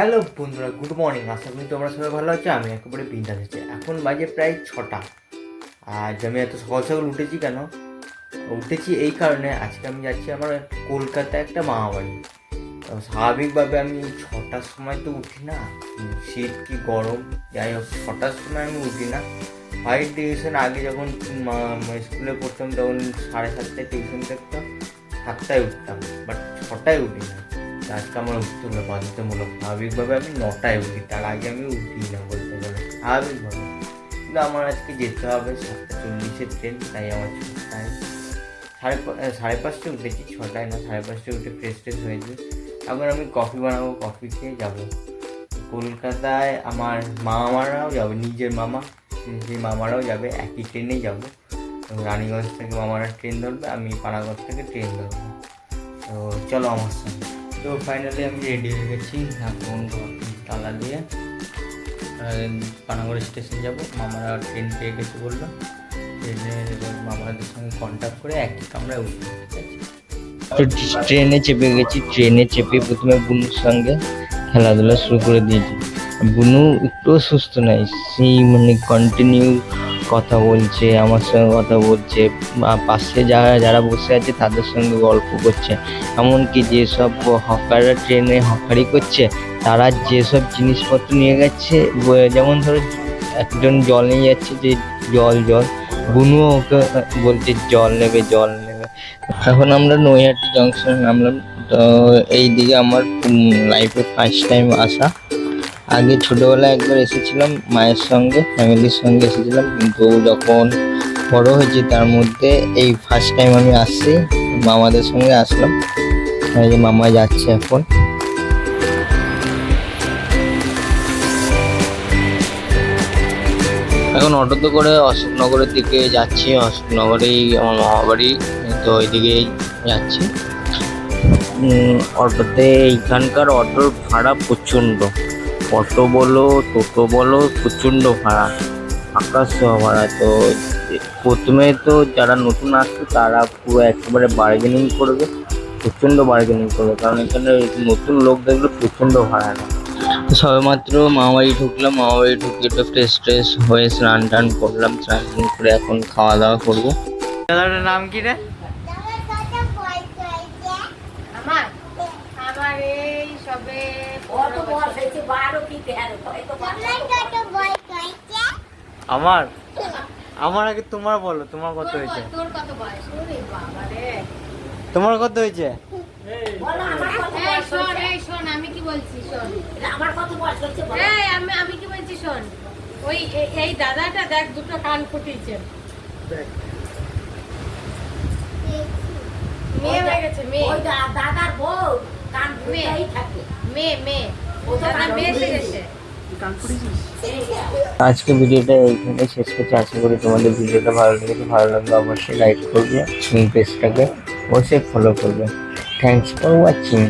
Hello বন্ধুরা good morning আশা করি তোমরা সবাই ভালো আছো, আমি একেবারে বিন্দাস আছি। এখন বাজে প্রায় ছটা। আর আমি এত সকাল সকাল উঠেছি কেন? উঠেছি এই কারণে আজকে আমি যাচ্ছি আমার কলকাতায় একটা মামা বাড়ি স্বাভাবিকভাবে আমি ছটার সময় তো উঠি না। শীত কি গরম, যাই হোক, ছটার সময় আমি উঠি না। ফাইভ টিউশন আগে যখন স্কুলে পড়তাম, তখন সাড়ে সাতটায় টিউশন থাকতাম সাতটায় উঠতাম। বাট ছটায় উঠি না হলো বাধ্যতামূলক। স্বাভাবিকভাবে আমি নটায় উঠি, তার আগে আমি উঠি না বলতে গেলে। স্বাভাবিকভাবে কিন্তু আমার আজকে যেতে হবে সাতটা চল্লিশের ট্রেন, তাই আমার ছটায়। সাড়ে সাড়ে পাঁচটায় উঠেছি, ছটায় না, সাড়ে পাঁচটায় উঠে ফ্রেশ ট্রেশ হয়েছে এখন আমি কফি বানাবো কফি খেয়ে যাব। কলকাতায় আমার মামারাও যাবে, নিজের মামা সেই মামারাও যাবে, একই ট্রেনেই যাব। রানীগঞ্জ থেকে মামারা ট্রেন ধরবে, আমি পানাগঞ্জ থেকে ট্রেন ধরবো। তো চলো আমার সঙ্গে। তো ফাইনালি আমি রেডি হয়ে গেছি। এখন তালা দিয়ে পানাগড় স্টেশন যাব। মামারা ট্রেন পেয়ে গেছে বলল। ট্রেনে এবার মামাদের সঙ্গে কন্ট্যাক্ট করে একই কামরায় উঠবো তো ট্রেনে চেপে গেছি। ট্রেনে চেপে প্রথমে বুনুর সঙ্গে খেলাধুলা শুরু করে দিয়েছি। বুনু একটুও সুস্থ নাই। সেই মানে কন্টিনিউ কথা বলছে, আমার সঙ্গে কথা বলছে পাশে যারা যারা বসে আছে তাদের সঙ্গে গল্প করছে। এমনকি যেসব হকাররা ট্রেনে হকারি করছে, তারা যেসব জিনিসপত্র নিয়ে গেছে যেমন ধরো একজন জল নিয়ে যাচ্ছে যে জল জল, বুনুও ওকে বলছে জল নেবে জল নেবে। এখন আমরা নৈহাটি জংশনে নামলাম, তো এই দিকে আমার লাইফে ফার্স্ট টাইম আসা। আগে ছোটোবেলায় একবার এসেছিলাম মায়ের সঙ্গে, ফ্যামিলির সঙ্গে এসেছিলাম। কিন্তু যখন বড় হয়েছি, তার মধ্যে এই ফার্স্ট টাইম আমি আসছি, মামাদের সঙ্গে আসলাম। এই যে মামা যাচ্ছে এখন। এখন অটোতে করে অশোকনগরের দিকে যাচ্ছি, অশোকনগরেই আমার মামা বাড়ি। তো ওইদিকেই যাচ্ছি। অটোতে এইখানকার অটোর ভাড়া প্রচণ্ড। অটো বলো টোটো বলো প্রচণ্ড ভাড়া আকাশ ভাড়া। তো প্রথমে তো যারা নতুন আসছে তারা পুরো একেবারে বার্গেনিং করবে প্রচণ্ড বার্গেনিং করবে। কারণ এখানে নতুন লোক দেখলে প্রচণ্ড ভাড়া নেয়। সবেমাত্র মামাবাড়ি ঢুকলাম মামাবাড়ি ঢুকে একটু ফ্রেশ ট্রেশ হয়ে স্নান টান করলাম স্নান টান করে এখন খাওয়া দাওয়া করব। দাদাটার নাম কি রে? আমার? আমার এই সবে আমার? আমার আগে তোমার বলো তোমার কত হয়েছে? তোর কত বয়স? ওরে বাবা রে তোমার কত হয়েছে? শোন আমি কি বলছি শোন। আমার কত বয়স হয়েছে আমি আমি কি বলছি শোন। ওই এই দাদাটা দেখ দুটো কান ফুটিয়েছে। মেয়ে হয়ে গেছে মেয়ে। ওই দাদার বউ কান মেয়ে। থাকে। মেয়ে মেয়ে। আজকে ভিডিওটা এইখানে শেষ করছি। আশা করি তোমাদের ভিডিওটা ভালো লেগেছে। ভালো লাগলে অবশ্যই লাইক করবে পেজটাকে অবশ্যই ফলো করবে। Thanks for watching